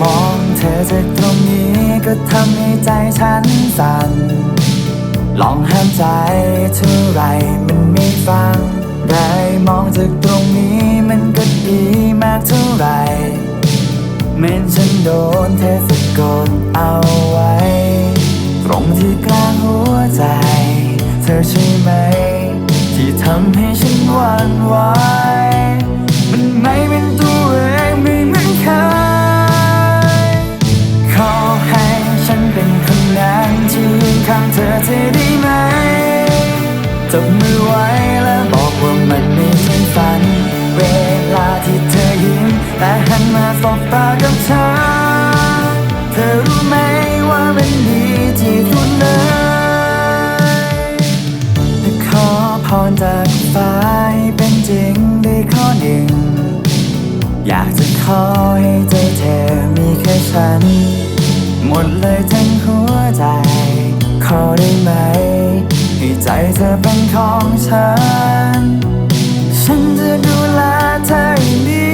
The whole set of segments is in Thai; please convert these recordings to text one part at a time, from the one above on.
มองเธอจากตรงนี้ก็ทำให้ใจฉันสั่น ลองห้ามใจเท่าไรมันไม่ฟังได้มองจากตรงนี้มันก็ดีมากเท่าไรเมนฉันโดนเธอสะกดเอาไว้ ตรงที่กลางหัวใจ เธอใช่ไหม ที่ทำให้ฉันหวั่นไหวมันไม่เป็นตัว เธอได้ไหมจับมือไว้แล้วบอกว่ามันไม่ใช่ฝัน เวลาที่เธอยิ้มแต่หันมาสบตากับฉันเธอรู้ไหมว่ามันดีที่สุดเลยแต่ขอพรจากฟ้าให้เป็นจริงได้ข้อหนึ่ง อยากจะขอให้ใจเธอมีแค่ฉัน หมดเลยทั้งหัวใจ ขอได้ไหม ให้ใจเธอเป็นของฉัน ฉันจะดูแลเธออย่างดี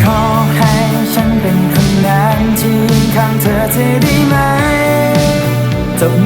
ขอให้ฉันเป็นคนนั้นที่ยืนข้างเธอจะได้ไหมจบ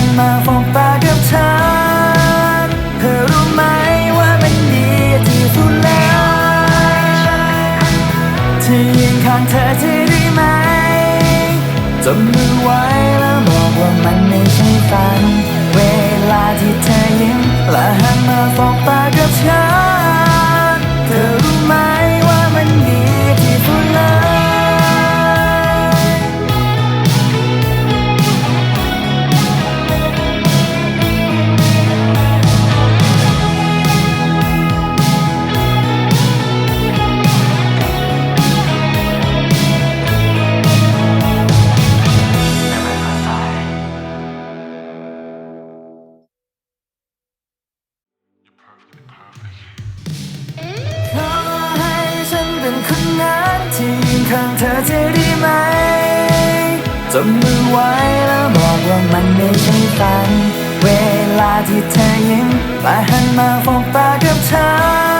ข้างเธอจะได้ไหมจับมือไว้แล้วบอกว่ามันไม่ใช่ฝัน เวลาที่เธอยิ้มและหันมาฟอกตากับฉันเธอ ธอจะดีไหมจบมือไว้แล้วบอกว่ามันไม่ใช่ฝัน เวลาที่เธอยิ้มมาใหันมาฟองตากับเธอ